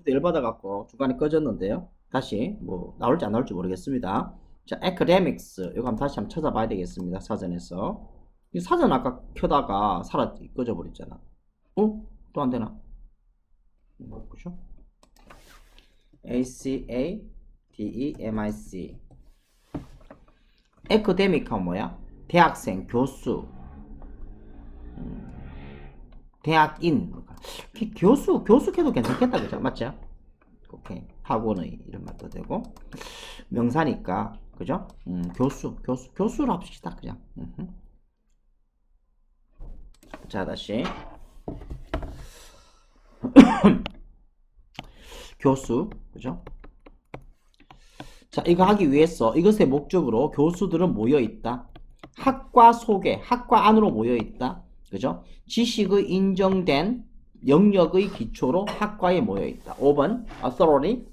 컴퓨터 열받아갖고 중간에 꺼졌는데요. 다시 뭐 나올지 안 나올지 모르겠습니다. 자, academics 이거 한번 다시 한번 찾아봐야 되겠습니다. 사전에서. 이 사전 아까 켜다가 살아 꺼져 버렸잖아. 어? 또 안 되나? 뭐 보죠? A C A D E M I C academic가 뭐야? 대학생, 교수, 음, 대학인. 기- 교수, 교수해도 괜찮겠다, 그죠? 맞죠? 오케이. 학원의 이런 말도 되고. 명사니까, 그죠? 음, 교수, 교수, 교수로 합시다, 그냥. 자, 다시. 교수, 그죠? 자, 이거 하기 위해서 이것의 목적으로 교수들은 모여 있다. 학과 속에, 학과 안으로 모여 있다. 그죠? 지식의 인정된 영역의 기초로 학과에 모여 있다. 5번, authority.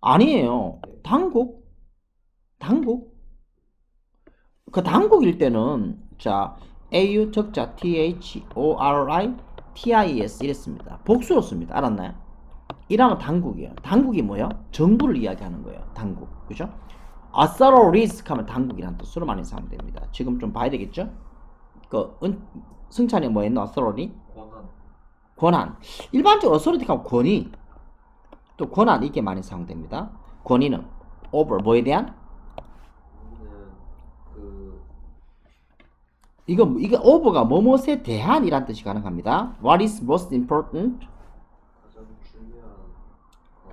아니에요. 당국. 당국. 그 당국일 때는, 자, AU 적자 THORI TIS 이랬습니다. 복수로 씁니다. 알았나요? 이라는 당국이에요. 당국이 뭐예요? 정부를 이야기하는 거예요. 당국. 그죠? authorities 하면 당국이라는 뜻으로 많이 사용됩니다. 지금 좀 봐야 되겠죠? 그, 은, 승찬이 뭐 했노? authority? 권한. 일반적으로 authority 하면 권위. 또 권한 이게 많이 사용됩니다. 권위는 over 뭐에 대한? 우리는 그 이거 over가 뭐뭇에 대한이란 뜻이 가능합니다. What is most important?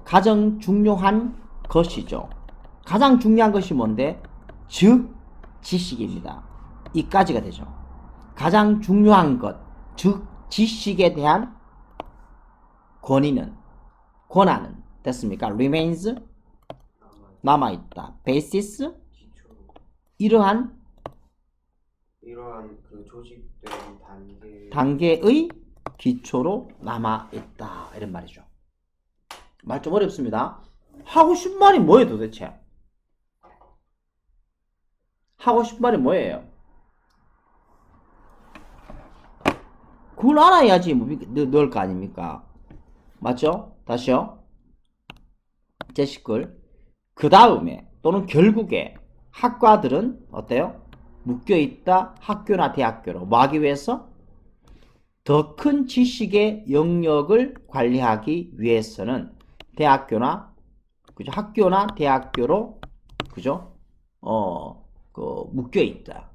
가장 중요한 것이죠. 가장 중요한 것이 뭔데? 즉 지식입니다. 이까지가 되죠. 가장 중요한 것, 즉 지식에 대한 권위는 권한은 됐습니까? remains 남아 남아 있다. basis 이러한 이러한 그 조직된 단계 단계의 기초로 남아 있다. 이런 말이죠. 말 좀 어렵습니다. 하고 싶은 말이 뭐예요, 도대체? 하고 싶은 말이 뭐예요? 그걸 알아야지 뭐 넣- 넣을 거 아닙니까? 맞죠? 다시요. 제시글. 그 다음에 또는 결국에 학과들은 어때요? 묶여 있다 학교나 대학교로 뭐 하기 위해서 더 큰 지식의 영역을 관리하기 위해서는 대학교나 그죠 학교나 대학교로 그죠 어그 묶여 있다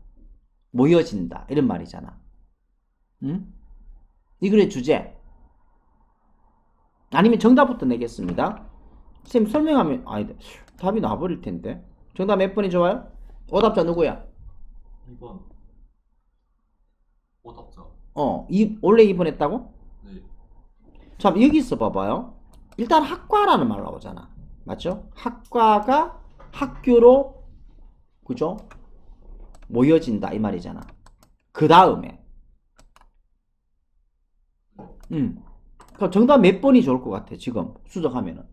모여진다 이런 말이잖아 응? 이 글의 주제 아니면 정답부터 내겠습니다 선생님 설명하면 아니 답이 나버릴 텐데 정답 몇 번이 좋아요? 오답자 누구야? 2번 오답자 어, 이, 원래 입원했다고? 네 자, 여기서 봐봐요. 일단 학과라는 말 나오잖아. 맞죠? 학과가 학교로, 그죠? 모여진다. 이 말이잖아. 그 다음에, 음. 그럼 정답 몇 번이 좋을 것 같아, 지금. 수정하면은.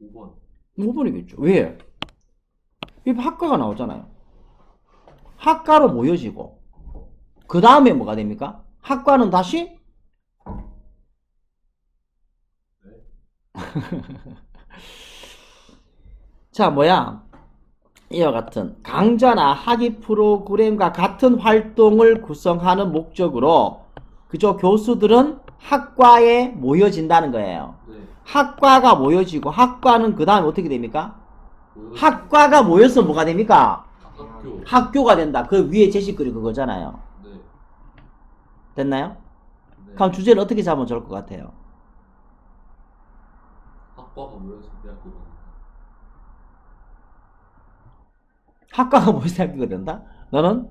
5번 5번이겠죠. 왜? 이 학과가 나오잖아요. 학과로 모여지고, 그 다음에 뭐가 됩니까? 학과는 다시? 자, 뭐야? 이와 같은 강좌나 학위 프로그램과 같은 활동을 구성하는 목적으로, 그죠? 교수들은 학과에 모여진다는 거예요. 네 학과가 모여지고, 학과는 그 다음에 어떻게 됩니까? 모여- 학과가 모여서 뭐가 됩니까? 학교 학교가 된다. 그 위에 제시글이 그거잖아요. 네, 됐나요? 네. 그럼 주제를 어떻게 잡으면 좋을 것 같아요? 학과가 모여서 대학교가 된다. 학과가 모여서 학교가 된다? 너는?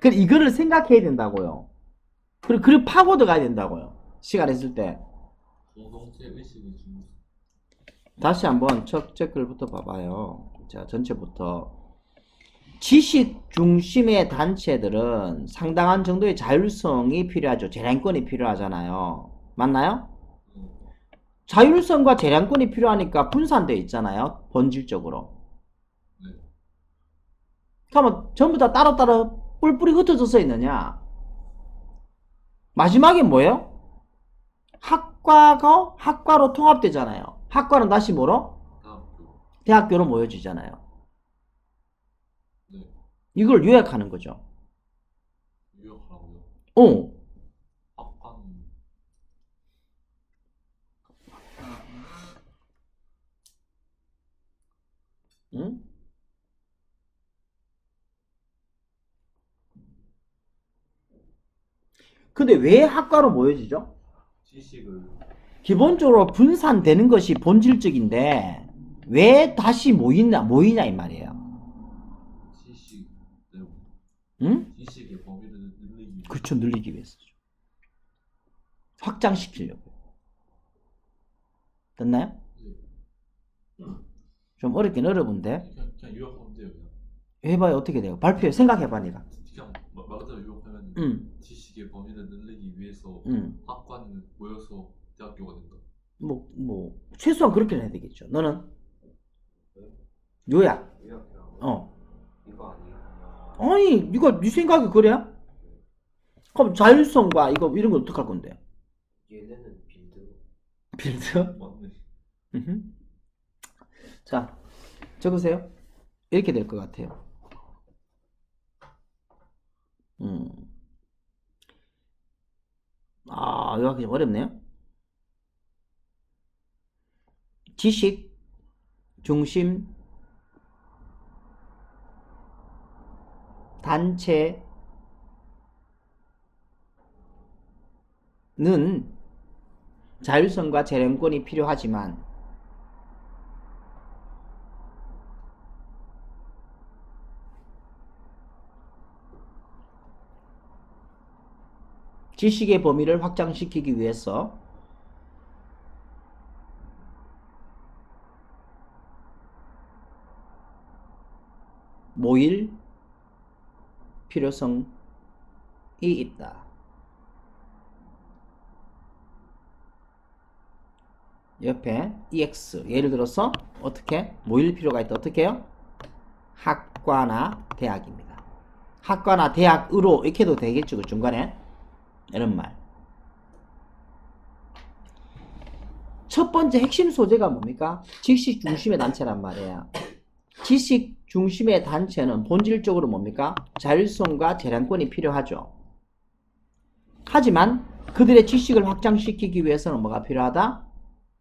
그 이거를 생각해야 된다고요. 그리고 그걸 파고 들어가야 된다고요. 시간 있을 때. 다시 한번 첫째 글부터 봐봐요. 자, 전체부터. 지식 중심의 단체들은 상당한 정도의 자율성이 필요하죠. 재량권이 필요하잖아요. 맞나요? 음, 자율성과 재량권이 필요하니까 분산되어 있잖아요. 본질적으로. 네. 그러면 전부 다 따로따로 뿔뿔이 흩어져서 있느냐? 마지막에 뭐예요? 학과가 학과로 통합되잖아요. 학과는 다시 뭐로? 대학교. 대학교로 모여지잖아요. 네. 이걸 요약하는 거죠. 유역하라고요. 어. 응? 근데 왜 학과로 모여지죠? 지식을 기본적으로 분산되는 것이 본질적인데 왜 다시 모이냐 모이냐 이 말이에요. 지식 내용. 응? 지식의 범위를 늘리기 위해. 그렇죠 늘리기 위해서죠. 확장시키려고. 됐나요? 네. 좀 어렵긴 어려운데 그냥, 그냥 유역하면 돼요. 그냥. 해봐요 어떻게 돼요? 발표해 생각해봐 네가. 그냥 말- 말 그대로 유역하면 응, 지식의 범위를 늘리기 위해서 응. 학과는 모여서 대학교가 된다. 뭐, 뭐 최소한 그렇게는 해야 되겠죠. 너는 요약. 요약해라고. 어. 이거 아니에요? 아니 이거 네 생각이 그래? 그럼 자율성과 이거 이런 거 어떡할 건데? 얘네는 빌드. 빌드? 맞네. 자, 적으세요. 이렇게 될 것 같아요. 음. 아, 요약이 좀 어렵네요. 지식 중심 단체는 자율성과 재량권이 필요하지만 지식의 범위를 확장시키기 위해서 모일 필요성이 있다. 옆에 EX 예를 들어서 어떻게 모일 필요가 있다. 어떻게 해요? 학과나 대학입니다. 학과나 대학으로 이렇게 해도 되겠죠. 그 중간에 이런 말. 첫 번째 핵심 소재가 뭡니까? 지식 중심의 단체란 말이에요. 지식 중심의 단체는 본질적으로 뭡니까? 자율성과 재량권이 필요하죠. 하지만 그들의 지식을 확장시키기 위해서는 뭐가 필요하다?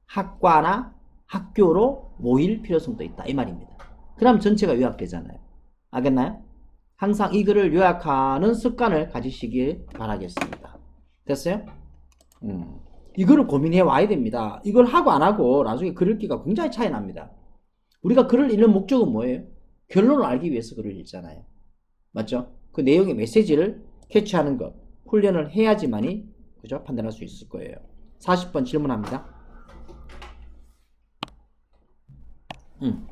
학과나 학교로 모일 필요성도 있다. 이 말입니다. 그럼 전체가 요약되잖아요. 알겠나요? 항상 이 글을 요약하는 습관을 가지시길 바라겠습니다. 됐어요? 음. 이거를 고민해 와야 됩니다. 이걸 하고 안 하고 나중에 글 읽기가 굉장히 차이 납니다. 우리가 글을 읽는 목적은 뭐예요? 결론을 알기 위해서 글을 읽잖아요. 맞죠? 그 내용의 메시지를 캐치하는 것, 훈련을 해야지만이 그죠? 판단할 수 있을 거예요. 40번 질문합니다. 음.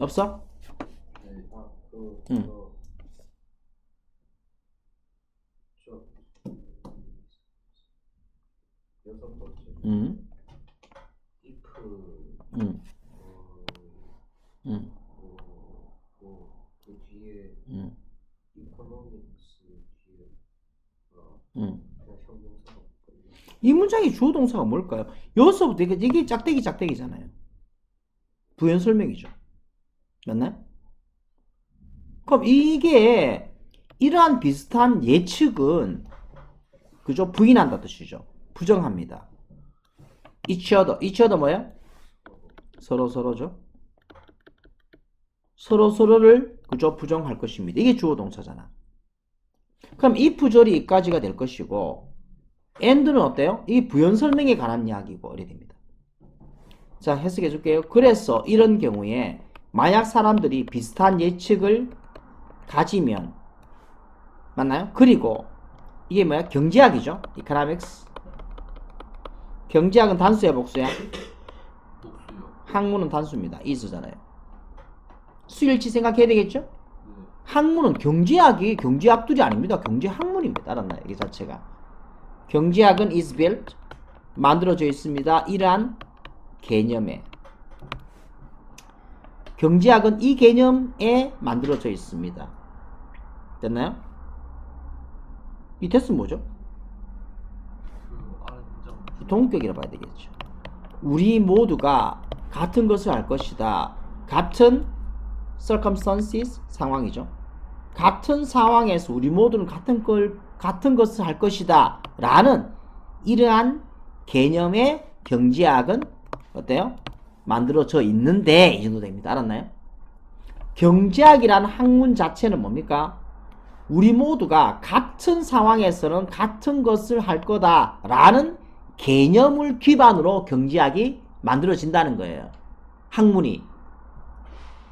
없어? 음. if, 음. 어, 음. 뭐, 뭐, 그 뒤에 음. economics 뒤에, 어, 음. 이 문장의 주어 동사가 뭘까요? 여기서부터 이게, 이게 짝대기 짝대기잖아요. 부연 설명이죠. 맞나요? 그럼 이게 이러한 비슷한 예측은 그죠? 부인한다 뜻이죠. 부정합니다. each other. each other 뭐야? 서로 서로죠. 서로 서로를 그죠? 부정할 것입니다. 이게 주어 동사잖아. 그럼 if 절이 이까지가 될 것이고 and는 어때요? 이 부연 설명에 관한 이야기고 이래 됩니다. 자, 해석해 줄게요. 그래서 이런 경우에 만약 사람들이 비슷한 예측을 가지면 맞나요? 그리고 이게 뭐야? 경제학이죠. economics. 경제학은 단수야, 복수야? 복수요. 학문은 단수입니다. is잖아요. 수일치 생각해야 되겠죠? 네. 학문은 경제학이 경제학들이 아닙니다. 경제학문입니다. 알았나요? 이 자체가. 경제학은 is built 만들어져 있습니다. 이러한 개념에 경제학은 이 개념에 만들어져 있습니다. 됐나요? 이 됐으면 뭐죠? 동격이라 봐야 되겠죠. 우리 모두가 같은 것을 할 것이다. 같은 circumstances 상황이죠. 같은 상황에서 우리 모두는 같은 걸 같은 것을 할 것이다. 라는 이러한 개념의 경제학은 어때요? 만들어져 있는데 이 정도 됩니다. 알았나요? 경제학이라는 학문 자체는 뭡니까? 우리 모두가 같은 상황에서는 같은 것을 할 거다라는 개념을 기반으로 경제학이 만들어진다는 거예요. 학문이.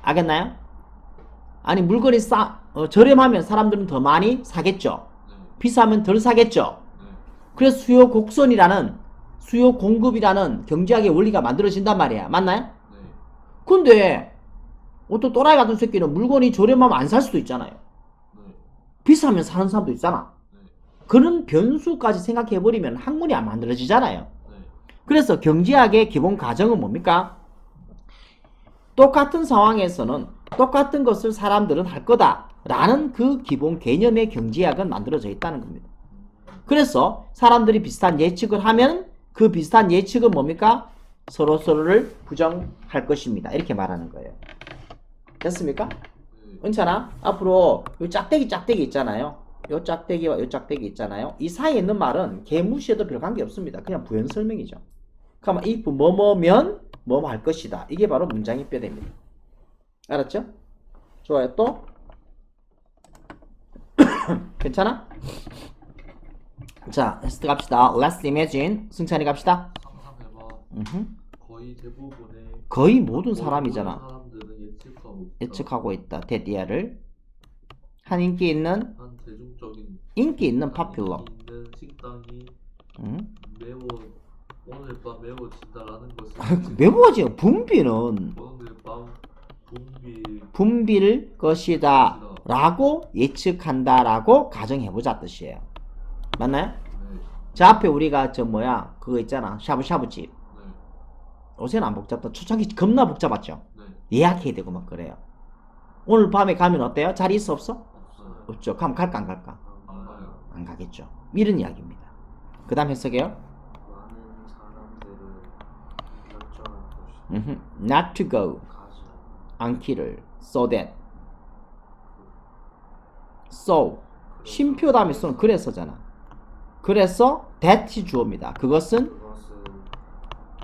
알겠나요? 아니 물건이 싸 어, 저렴하면 사람들은 더 많이 사겠죠. 네. 비싸면 덜 사겠죠. 네. 그래서 수요 곡선이라는 수요 공급이라는 경제학의 원리가 만들어진단 말이야. 맞나요? 네. 근데 어떤 또라이 같은 새끼는 물건이 저렴하면 안 살 수도 있잖아요. 네. 비싸면 사는 사람도 있잖아. 네. 그런 변수까지 생각해 버리면 학문이 안 만들어지잖아요. 네. 그래서 경제학의 기본 가정은 뭡니까? 똑같은 상황에서는 똑같은 것을 사람들은 할 거다. 라는 그 기본 개념의 경제학은 만들어져 있다는 겁니다. 그래서 사람들이 비슷한 예측을 하면 그 비슷한 예측은 뭡니까? 서로 서로를 부정할 것입니다. 이렇게 말하는 거예요. 됐습니까? 네. 은찬아, 앞으로 요 짝대기 짝대기 있잖아요. 요 짝대기와 요 짝대기 있잖아요. 이 사이에 있는 말은 개 무시해도 별 관계 없습니다. 그냥 부연 설명이죠. 그러면 if 뭐뭐면 뭐뭐 할 것이다. 이게 바로 문장의 뼈대입니다. 알았죠? 좋아요. 또? 괜찮아? 자, 텍스트 갑시다. Let's imagine. 승찬이 갑시다. 상상해봐. 음흠. 거의 대부분의 거의 모든 사람이잖아. 사람들은 예측하고 있다. 예측하고 있다. 데디아를. 한 인기 있는 한 대중적인 인기 있는 한 파퓰러. 있는 식당이 응? 매워 오늘 밤 매워진다라는 것을 매워지요. 분비는 오늘 밤 분비 분빌 것이다. 라고 예측한다 라고 가정해보자 뜻이에요. 맞나요? 네. 자 앞에 우리가 저 뭐야 그거 있잖아 샤브샤브집 네. 요새는 안 복잡다 초창기 겁나 복잡했죠 네. 예약해야 되고 막 그래요 오늘 밤에 가면 어때요? 자리 있어 없어? 없어요. 없죠 그럼 갈까 안 갈까? 안 가요. 안 가겠죠 이런 이야기입니다 그 다음. 음흠. not to go 않기를 so that so 쉼표 다음에 쓰는 그래서잖아 그래서 that이 주어입니다 그것은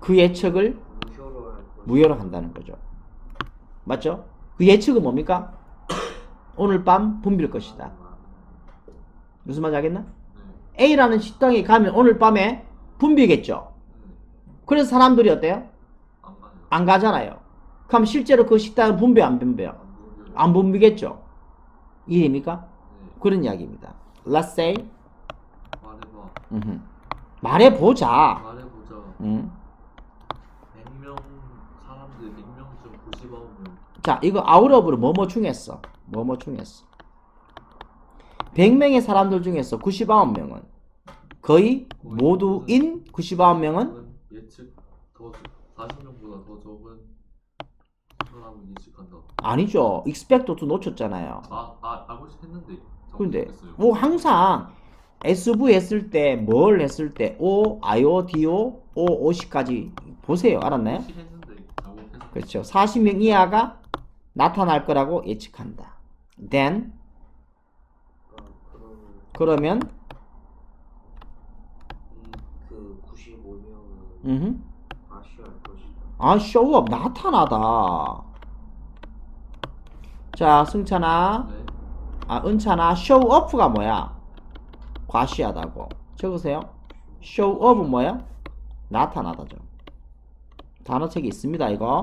그 예측을 무효로 한다는 거죠. 맞죠? 그 예측은 뭡니까? 오늘 밤 붐빌 것이다. 무슨 말인지 알겠나? 네. A라는 식당에 가면 오늘 밤에 붐비겠죠. 네. 그래서 사람들이 어때요? 안 가잖아요. 그럼 실제로 그 식당은 붐벼 안 붐벼요? 안 붐비겠죠. 이해입니까? 네. 그런 이야기입니다. Let's say 말해봐. 음흠. 말해보자. 말해보자. 음. 100명 사람들 100명 중 99명. 자, 이거 아웃업으로 뭐뭐 중에서 뭐뭐 중에서 100명의 사람들 중에서 99명은 거의 모두인 99명은 예측 더 40명보다 더 적은 사람을 예측한다. 아니죠. expect도 놓쳤잖아요. 아, 아 알고 했는데. 근데. 뭐 항상 SV 했을 때 뭘 했을 때 O, IO, DO, O, OC까지 보세요. 알았나요? 그렇죠. 40명 이하가 나타날 거라고 예측한다. then 그러면 이그 95명은 음흠. 아쉬워할 것이다. 아, 쇼업 나타나다. 자, 승찬아, 네. 아, 은찬아, 쇼업가 뭐야? 과시하다고. 적으세요. 쇼업은 뭐야? 나타나다죠. 단어책이 있습니다, 이거.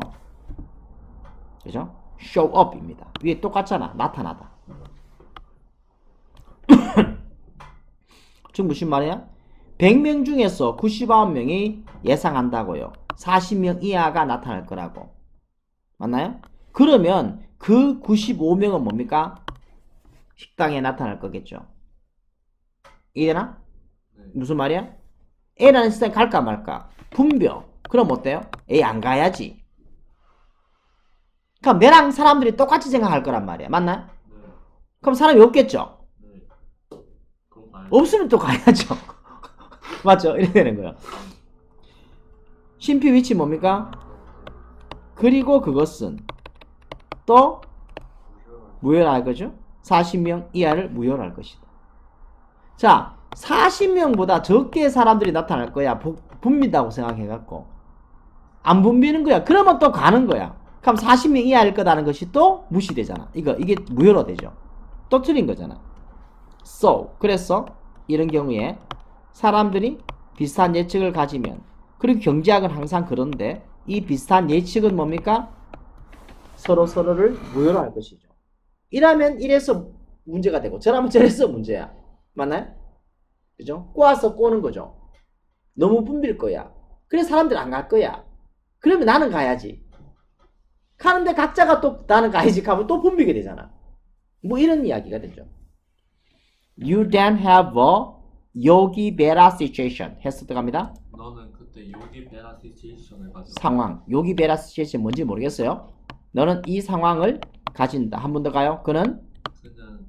그죠? 쇼업입니다. 위에 똑같잖아. 나타나다. 지금 무슨 말이야? 100명 중에서 99명이 예상한다고요. 40명 이하가 나타날 거라고. 맞나요? 그러면 그 95명은 뭡니까? 식당에 나타날 거겠죠. 이해되나? 네. 무슨 말이야? A라는 식당에 갈까 말까? 분벼. 그럼 어때요? A 안 가야지. 그럼 내랑 사람들이 똑같이 생각할 거란 말이야. 맞나요? 네. 그럼 사람이 없겠죠? 네. 없으면 또 가야죠. 맞죠? 이렇게 되는 거예요. 심피 위치 뭡니까? 그리고 그것은 또 무효할 거죠? 40명 이하를 무효할 것이다. 자, 40명보다 적게 사람들이 나타날 거야. 부- 붐빈다고 생각해갖고. 안 붐비는 거야. 그러면 또 가는 거야. 그럼 40명 이하일 거다는 것이 또 무시되잖아. 이거, 이게 무효로 되죠. 또 틀린 거잖아. So, 그래서 이런 경우에 사람들이 비슷한 예측을 가지면 그리고 경제학은 항상 그런데 이 비슷한 예측은 뭡니까? 서로 서로를 무효로 할 것이죠. 이라면 이래서 문제가 되고 저라면 저래서 문제야. 맞나요? 그죠? 꼬아서 꼬는 거죠. 너무 붐빌 거야. 그래 사람들 안 갈 거야. 그러면 나는 가야지. 가는데 각자가 또 나는 가야지 하면 또 붐비게 되잖아. 뭐 이런 이야기가 되죠. You then have a yogi bera situation. 해서 들어갑니다. 너는 그때 요기 베라 시츄에이션을 가지고 상황. 요기 베라 situation 뭔지 모르겠어요. 너는 이 상황을 가진다. 한 번 더 가요. 그는 그는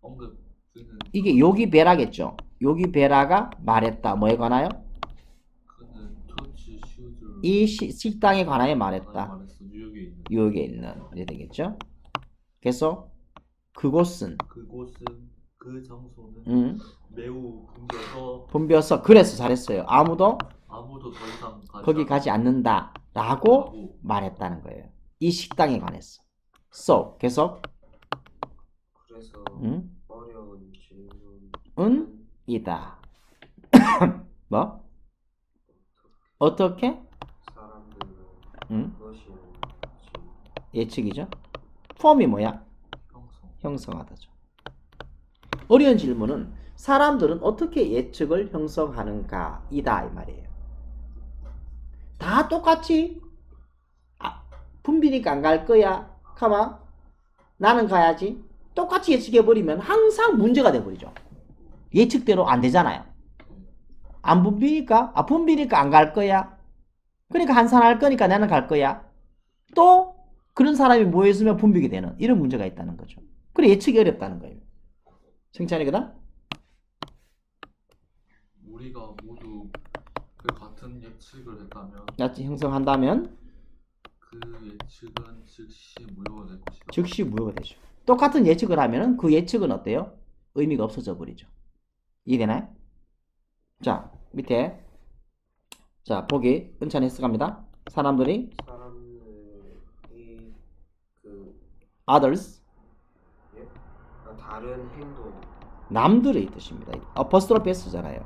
언급 그는 이게 요기 베라겠죠. 요기 베라가 말했다. 뭐에 관하여? 그는 토치 슈즈 이 시- 식당에 관하여 말했다. 말했어 뉴욕에 있는 이래 되겠죠. 그래서 그곳은 그곳은 그 장소는 음, 매우 붐벼서 붐벼서 그래서 잘했어요. 아무도 아무도 더 이상 가지 거기 않- 가지 않는다라고 라고 말했다는 거예요. 이 식당에 관해서. So 계속 그래서 음, 어려운 질문 은 이다. 뭐? 어떻게? 사람들은 음, 무엇이었는지 예측이죠. 폼이 뭐야? 형성 형성 하다죠. 어려운 질문은 사람들은 어떻게 예측을 형성하는가 이다 이 말이에요. 다 똑같이 아, 분비니까 안 갈 거야. 가만 나는 가야지. 똑같이 예측해 버리면 항상 문제가 돼 버리죠. 예측대로 안 되잖아요. 안 분비니까 아 분비니까 안 갈 거야. 그러니까 한산할 거니까 나는 갈 거야. 또 그런 사람이 모여있으면 분비게 되는 이런 문제가 있다는 거죠. 그래 예측이 어렵다는 거예요. 승찬이거든? 우리가 모두 그 같은 예측을 했다면 야채 형성한다면 그 예측은 즉시 무효가 될 것이다. 즉시 무효가 되죠. 똑같은 예측을 하면은 그 예측은 어때요? 의미가 없어져 버리죠. 이해되나요? 자 밑에 자 보기 은찬 해석 갑니다. 사람들이 사람들이 그 others 예? 아, 다른 행동 남들의 뜻입니다. 어퍼스트로피 S잖아요.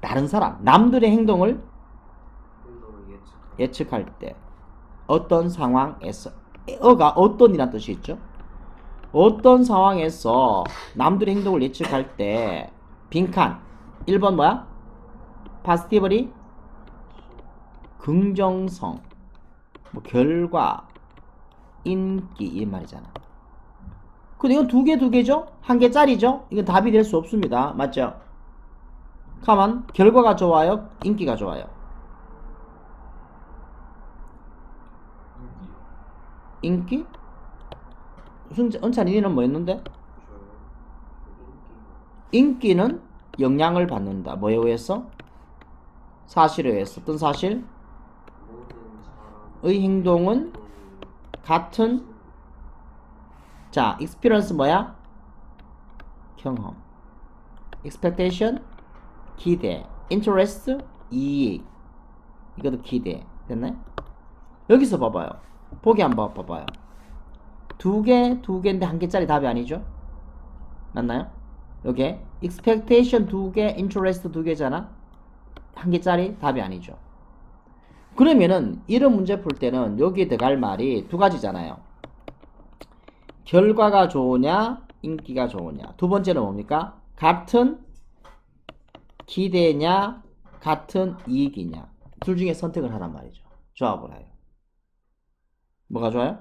다른 사람 남들의 행동을 예측할 때 어떤 상황에서 어가 어떤이란 뜻이 있죠. 어떤 상황에서 남들의 행동을 예측할 때 빈칸 1번 뭐야? 파스티벌이 긍정성 뭐 결과 인기 이 말이잖아. 근데 이건 두 개 두 개죠? 한 개짜리죠? 이건 답이 될 수 없습니다. 맞죠? 가만 결과가 좋아요? 인기가 좋아요? 인기? 순 은찬이 니는 뭐였는데? 저요 인기 인기는 영향을 받는다. 뭐에 의해서? 사실에 의해서. 어떤 사실? 의 행동은 같은 자, experience 뭐야? 경험. expectation 기대. interest 이익. 이것도 기대. 됐나요? 여기서 봐봐요. 보기 한번 봐봐요. 두 개, 두 개인데 한 개짜리 답이 아니죠? 맞나요? 여기 expectation 두 개, interest 두 개잖아. 한 개짜리 답이 아니죠. 그러면은 이런 문제 풀 때는 여기에 들어갈 말이 두 가지잖아요. 결과가 좋으냐, 인기가 좋으냐. 두 번째는 뭡니까? 같은 기대냐, 같은 이익이냐. 둘 중에 선택을 하란 말이죠. 조합을 해요. 뭐가 좋아요?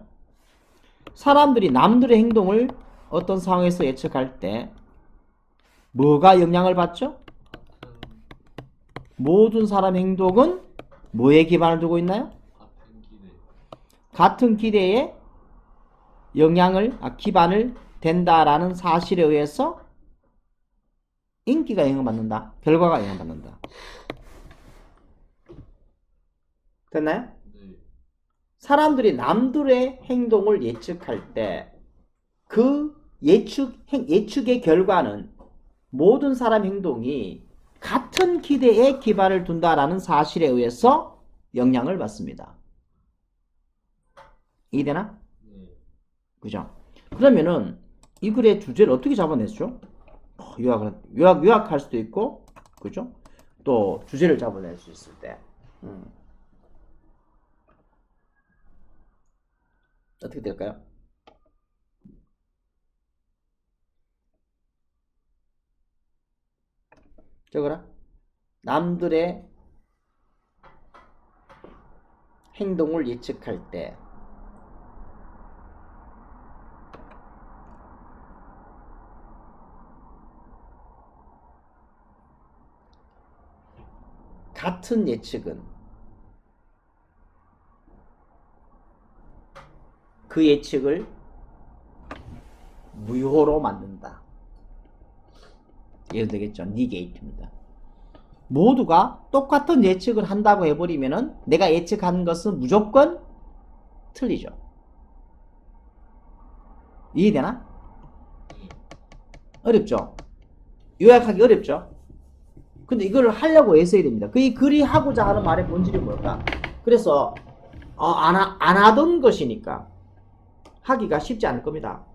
사람들이 남들의 행동을 어떤 상황에서 예측할 때 뭐가 영향을 받죠? 모든 사람 행동은 뭐에 기반을 두고 있나요? 같은 기대에 영향을 아, 기반을 된다라는 사실에 의해서 인기가 영향받는다. 결과가 영향받는다. 됐나요? 네. 사람들이 남들의 행동을 예측할 때 그 예측 행- 예측의 결과는 모든 사람 행동이 같은 기대에 기반을 둔다라는 사실에 의해서 영향을 받습니다. 이해되나? 네. 그죠? 그러면은 이 글의 주제를 어떻게 잡아냈죠? 어, 요약을 요약 요약할 수도 있고, 그죠? 또 주제를 잡아낼 수 있을 때, 음. 어떻게 될까요? 적어라. 남들의 행동을 예측할 때 같은 예측은 그 예측을 무효로 만든다. 이해되겠죠? 니게이트입니다. 모두가 똑같은 예측을 한다고 해버리면은 내가 예측한 것은 무조건 틀리죠. 이해되나? 어렵죠? 요약하기 어렵죠? 근데 이거를 하려고 애써야 됩니다. 그이 글이 하고자 하는 말의 본질이 뭘까? 그래서 어, 안, 하, 안 하던 것이니까 하기가 쉽지 않을 겁니다.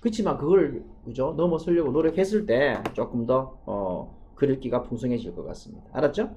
그렇지만 그걸 그죠 넘어서려고 노력했을 때 조금 더 어, 글읽기가 풍성해질 것 같습니다. 알았죠?